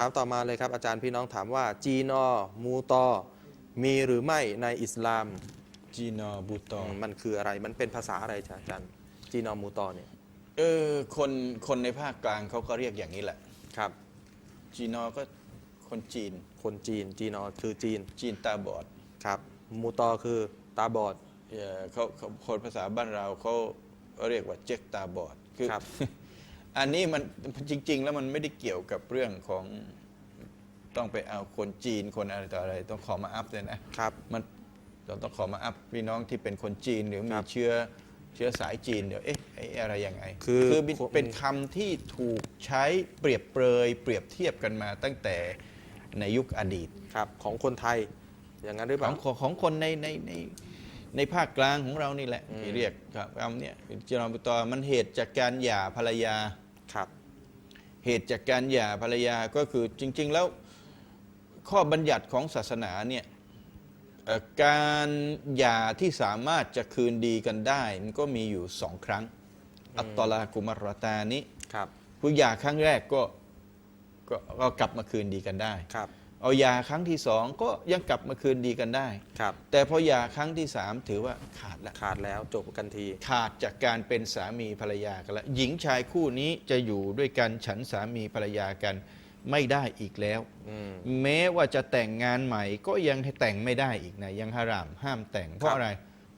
ถามต่อมาเลยครับอาจารย์พี่น้องถามว่า จีนอมูตอ มีหรือไม่ในอิสลามจีนอบูตอมมันคืออะไรมันเป็นภาษาอะไรจ๊ะอาจารย์จีนอมูตอเนี่ยเออคนคนในภาคกลางเขาก็เรียกอย่างนี้แหละครับ จีนอก็คนจีน คนจีน จีนอคือจีน จีนตาบอดครับมูตอคือตาบอดเอ่อเขาเขาคนภาษาบ้านเราเขาเรียกว่าเจ๊กตาบอดคือครับ อันนี้มันจริง ๆ แล้วมันไม่ได้เกี่ยวกับเรื่องของต้องไปเอาคนจีนคนอะไรต่ออะไร ต้องขอมาอัพเลยนะครับ มันเราต้องขอมาอัพพี่น้องที่เป็นคนจีนหรือคมีรับเชื้อเชื้อสายจีนเดี๋ยวเอ๊ะไอ้อะไรยังไงคือเป็นเป็นคำที่ถูกใช้เปรียบเปรย เปรียบเทียบกันมาตั้งแต่ในยุคอดีตครับของคนไทยอย่างนั้นหรือเปขอล่างของของคนในในในในภาคกลางของเรานี่แหละอืมที่เรียกครับคำเนี้ยจรบุตรมันเหตุจากการหย่าภรรยาครับ เหตุจากการหย่าภรรยาก็คือจริง ๆ แล้วข้อบัญญัติของศาสนาเนี่ยเอ่อการหย่าที่สามารถจะคืนดีกันได้ มันก็มีอยู่สองครั้ง อัตตลากุมารตานี้ครับผู้หย่าครั้งแรกก็ก็ก็กลับมาคืนดีกันได้ครับ เอาหย่าครั้งที่สองก็ยังกลับมาคืนดีกันได้ ครับ แต่พอหย่าครั้งที่สามถือว่าขาดละขาดแล้วจบกันที ขาดจากการเป็นสามีภรรยากันแล้วหญิงชายคู่นี้จะอยู่ด้วยกันฉันสามีภรรยากันไม่ได้อีกแล้ว อืม แม้ว่าจะแต่งงานใหม่ก็ยังให้แต่งไม่ได้อีกนะยังฮารามห้ามแต่งเพคราะรับ อะไร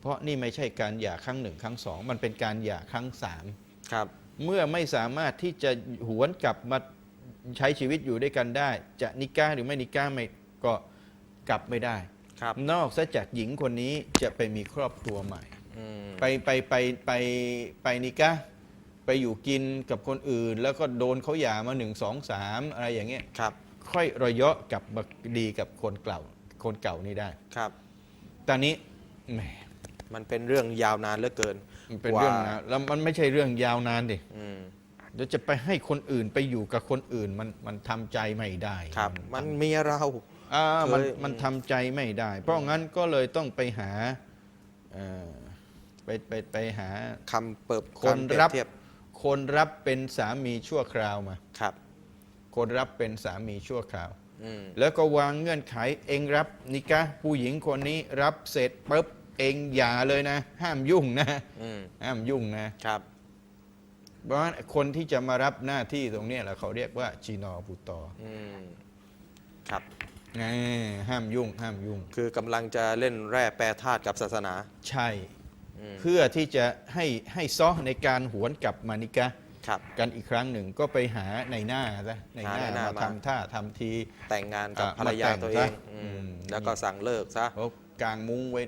เพราะนี่ไม่ใช่การหย่าครั้งหนึ่งครั้งสองมันเป็นการหย่าครั้งสาม ครับ เมื่อไม่สามารถที่จะหวนกลับมา ใช้ชีวิตอยู่ด้วยกันได้ จะนิก้าหรือไม่นิก้าไม่ก็กลับไม่ได้ ครับนอกจากหญิงคนนี้จะไปมีครอบครัวใหม่ อืมไปไปไปไปไปนิกะไปอยู่กินกับคนอื่น แล้วก็โดนเขาหย่ามาหนึ่งสองสามอะไรอย่างเงี้ยครับค่อยระยะกลับมาดีกับคนเก่าคนเก่านี่ได้ ครับ ตอนนี้แหมมันเป็นเรื่องยาวนานเหลือเกินมันเป็นเรื่องว่านะแล้วมันไม่ใช่เรื่องยาวนานดิ อืม เดี๋ยวจะไปให้คนอื่นไปอยู่กับคนอื่นมันมันทำใจไม่ได้ครับ มันเมียเรา อ่ามันเคย มันทำใจไม่ได้ เพราะงั้นก็เลยต้องไปหาเอ่อไปไปไปหา คำเปิบคนกาเปยรับ เทียบคนรับเป็นสามีชั่วคราวมา ครับคนรับเป็นสามีชั่วคราว อืมแล้วก็วางเงื่อนไขเองรับนิกะผู้หญิงคนนี้รับเสร็จปุ๊บเองอย่าเลยนะ ห้ามยุ่งนะ อืมห้ามยุ่งนะ ครับ เพราะฉะนั้นคนที่จะมารับหน้าที่ตรงเนี้ยแหละเขาเรียกว่าจีนอปุตออืมครับแน่ห้ามยุ่ง ห้ามยุ่ง คือกำลังจะเล่นแร่แปรธาตุกับศาสนา ใช่อืมเพื่อที่จะให้ให้ซ้อในการหวนกลับมานิกะครับกันอีกครั้งหนึ่งก็ไปหาในหน้าซะในหน้าหาในหน้ามามาทำท่าทำทีแต่งงานกับอะภรรยามาแต่งตัวเองซะอืมอืมแล้วก็สั่งเลิกซะเขากางมุ้งไว้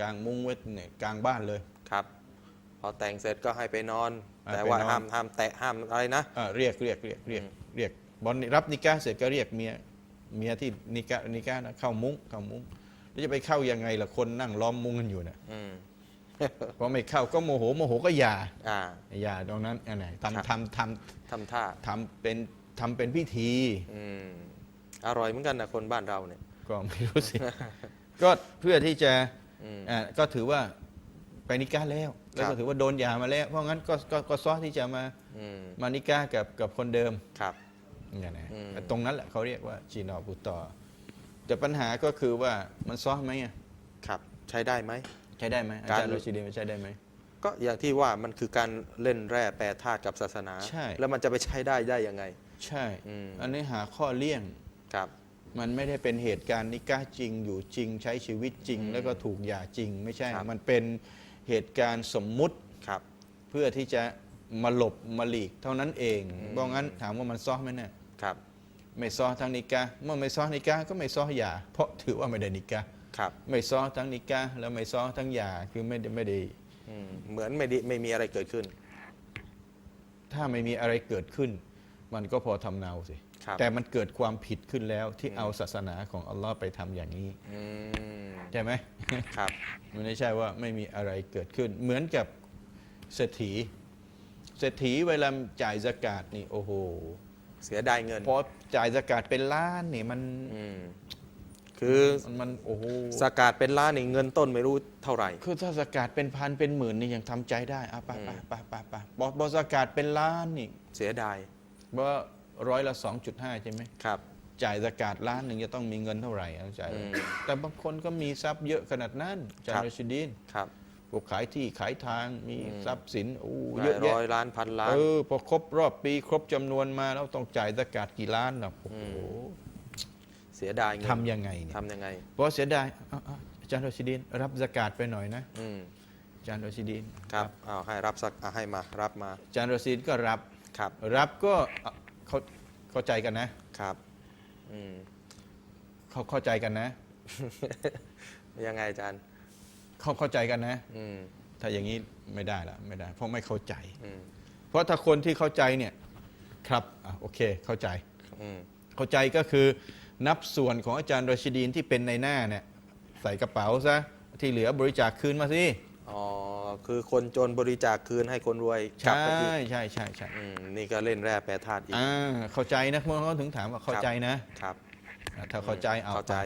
กางมุ้งไว้เนี่ยกลางบ้านเลยครับพ อแต่งเสร็จก็ให้ไปนอนให้แต่ไปว่านอนห้ามห้ามแตะห้ามอะไรนะอ่าเรียกเรียกเรียกเรียกอืมเรียกบอลรับนิก้าเสร็จก็เรียกเมียเมียที่นิก้านิก้านะเข้ามุ้งเข้ามุ้งแล้วจะไปเข้ายังไงล่ะคนนั่งล้อมมุ้งกันอยู่น่ะอืมพอไม่เข้าก็โมโหโมโหก็หย่าอ่าหย่าตรงนั้นอันไหนครับทำทำททำท่าำทำเป็นทำเป็นพิธีอืมอร่อยเหมือนกันนะคนบ้านเราเนี่ย ก็ไม่รู้สิ ก็เพื่อที่จะอืมอ่าก็ถือว่า ไปนิก้าแล้ว แล้วครัก็บถือว่าโดนหย่ามาแล้ว เพราะงั้นก็ก็ก็ซ้อที่จะมาอืมมานิก้ากับกับคนเดิมครับ เนี่ยนะอืม ตรงนั้นแหละเขาเรียกว่าจีนอปุตตอแต่ปัญหาก็คือว่ามันซ้อไหมอะครับ ใช้ได้ไหม ใช้ได้ไหมอาการจารย์โรชิดีมันใช้ได้ไหม ก็อย่างที่ว่ามันคือการเล่นแร่แปรธาตุกับศาสนา ใช่ แล้วมันจะไปใช้ได้ได้ยังไง ใช่ อืม อันนี้หาข้อเลี่ยง ครับ มันไม่ได้เป็นเหตุการณ์นิก้าจริงอยู่จริงใช้ชีวิตจริงอืมแล้วก็ถูกหย่าจริง ไม่ใช่ ครับมันเป็น เหตุการณ์สมมุติครับ เพื่อที่จะมาหลบมาหลีกเท่านั้นเองอืมเพราะงั้นถามว่ามันซ้อไหมเนี่ยครับ ไม่ซ้อทั้งนิกาเมื่อไม่ซ้อนิกาก็ไม่ซ้อหย่าเพราะถือว่าไม่ได้นิกาครับ ไม่ซ้อทั้งนิกาแล้วไม่ซ้อทั้งหย่าคือไม่ได้ไม่ได้อืมเหมือนไม่ได้ไม่มีอะไรเกิดขึ้น ถ้าไม่มีอะไรเกิดขึ้น มันก็พอทำเนาสิ ครับแต่มันเกิดความผิดขึ้นแล้วที่อืมเอาศาสนาของอัลลอฮ์ไปทำอย่างนี้อืมใช่ไหม ครับ มันไม่ใช่ว่าไม่มีอะไรเกิดขึ้น เหมือนกับเศรษฐีเศรษฐีเวลาจ่ายสกาดนี่โอ้โหเสียดายเงินพอจ่ายสกาดเป็นล้านนี่มันอืมคือมันมันโอ้โหสกาดเป็นล้านนี่เงินต้นไม่รู้เท่าไหร่ คือถ้าสกาดเป็นพันเป็นหมื่นนี่ยังทำใจได้อะไปอืมไปไปไปไปบอบอสกาดเป็นล้านนี่ เสียดายบ่ ร้อยละ 2.5 ใช่ไหมครับ จ่ายสกาดล้านหนึ่งจะต้องมีเงินเท่าไหร่เอาจ่ายอืมแต่บางคนก็มีทรัพย์เยอะขนาดนั้นอาจารครับย์รชิดีนครับ พวกขายที่ขายทางมีอืม ทรัพย์สินโอ้หเยลาอะยแยะร้อยล้านพันล้าน เออพอครบรอบปีครบจำนวนมาแล้วต้องจ่ายสกาดกี่ล้านล่ะโอ้โหเสียดายเงินทำยังไงเนี่ยทำยังไง เพราะเสียดายเอาเอาอาจารย์รชิดีนรับสกาดไปหน่อยนะอืมอาจารย์รชิดีนครับเอาให้รับสักเอาให้มารับมาอาจารย์รชิดีนก็รับ ครับ รับก็ เอาเขาเข้าใจกันนะครับอืมเขาเข้าใจกันนะ ยังไงอาจารย์ เขาเข้าใจกันนะ อืมถ้าอย่างนี้ไม่ได้ละไม่ได้ เพราะไม่เข้าใจ อืมเพราะถ้าคนที่เข้าใจเนี่ยครับอะโอเคเข้าใจ อืมเข้าใจก็คือนับส่วนของอาจารย์รชิดีนที่เป็นในหน้าเนี่ยใส่กระเป๋าซะที่เหลือบริจาคคืนมาสิ อ๋อ คือคนจนบริจาคคืนให้คนรวยกลับใช่ไปอีกใช่ใช่ใช่อืมนี่ก็เล่นแร่แปรธาตุอีก อ่าเข้าใจนะเมื่อเขาถึงถามว่าเข้าใจนะครับอะถ้าเข้าใจเอาเข้าใจ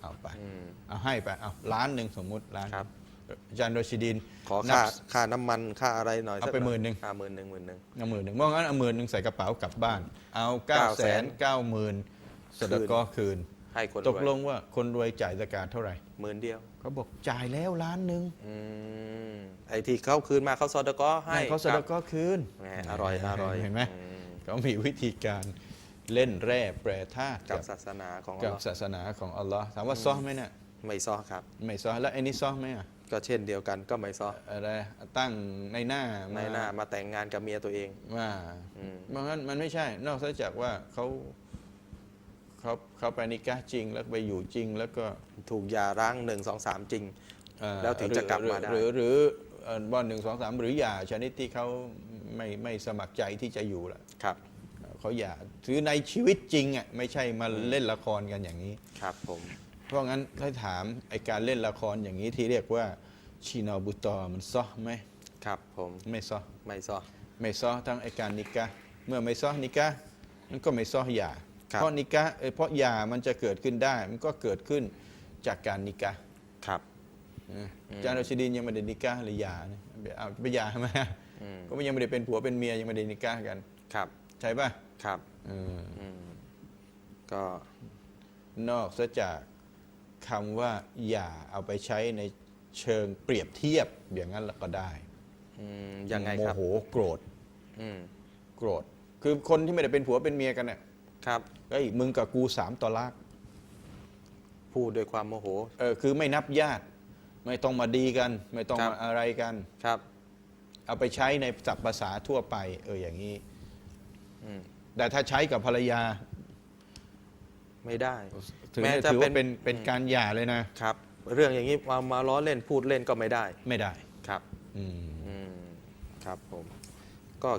ไปเอาไปอืม เอาให้ไปเอาล้านหนึ่งสมมุติล้านครับ อาจารย์รชิดีนขอนัค่าบค่าน้ำมันค่าอะไรหน่อยเอาสักไปอยหมื่นหนึ่ง อ่าหมื่นหนึ่งหมื่นหนึ่ง เอาหมื่นหนึ่งว่างั้นเอาหมื่นหนึ่งใส่กระเป๋ากลับบ้าน เอาเก้าแสนเก้าหมื่นสตก็คืน ให้คนตรกวยลงว่าคนรวยจ่ายสกาดเท่าไหร่หมื่นเดียวเขาบอกจ่ายแล้วล้านหนึ่งอืมไอ้ที่เขาคืนมาเขาซอดก็ให้ให้เขาสคตรับก็คืนแหมอร่อยอร่อยเห็นไหมอืมเขามีวิธีการเล่นแร่แปรธาตุกักับบศาสนาของอักัลบลอฮ์ศาสนาของอัลลอฮ์ถามว่าซอไหมเนี่ยไม่ซอครับ ไม่ซอแล้วไอ้นี่ซอไหมอะก็เช่นเดียวกันก็ไม่ซออะไรตั้งในหน้าในหน้ามาแต่งงานกับเมียตัวเอง ว่าอืม เพราะงั้นมันไม่ใช่ นอกจากว่าเขา เขาเขาไปนิกาจริง แล้วไปอยู่จริง แล้วก็ถูกหย่าร้างหนึ่งสองสามจริงเอ่อแล้วถึงจะกลับมาได้ หรือหรือเอ่อบอลหนึ่งสองสามหรือหย่าชนิดที่เขาไม่ไม่สมัครใจที่จะอยู่ละครับเขาหย่าถือในชีวิตจริงอะไม่ใช่มาเล่นละครกันอย่างนี้ครับผมเพราะงั้นถ้าถามไอการเล่นละครอย่างนี้ที่เรียกว่าชีนอบุตอมันซอไหมครับผมไม่ซอไม่ซอไม่ซอทั้งไอการนิกะเมื่อไม่ซอนิกะมันก็ไม่ซอหย่าครับ เพราะนิกะเอ่อเพราะหย่ามันจะเกิดขึ้นได้ มันก็เกิดขึ้นจากการนิกะครับนะอาจารย์รชิดีนยังไม่ได้นิกะหรือหย่าเนี่ยไปเอาไปหย่าทำไมอืมก็ยังไม่ได้เป็นผัวเป็นเมียยังไม่ได้นิกะกันครับใช่ป่ะครับเอออืมก็นอกซะจากคำว่าหย่าเอาไปใช้ในเชิงเปรียบเทียบอย่างนั้นก็ได้อืมยังไงครับโมโหโกรธอืมโกรธ คือคนที่ไม่ได้เป็นผัวเป็นเมียกันเนี่ย ครับเอ้ยมึงกับกูสามต่อลากพูดด้วยความโมโห เออคือไม่นับญาติ ไม่ต้องมาดีกัน ไม่ต้องครับ มาอะไรกัน ครับ เอาไปใช้ในศัพท์ภาษาทั่วไป เอออย่างนี้ อืมแต่ถ้าใช้กับภรรยาไม่ได้ ถือแม้จะถือเป็ว่านเป็นเป็นการหย่าเลยนะ ครับ เรื่องอย่างนี้มามาล้อเล่นพูดเล่นก็ไม่ได้ ไม่ได้ ครับ อืม อืม ครับผม ก็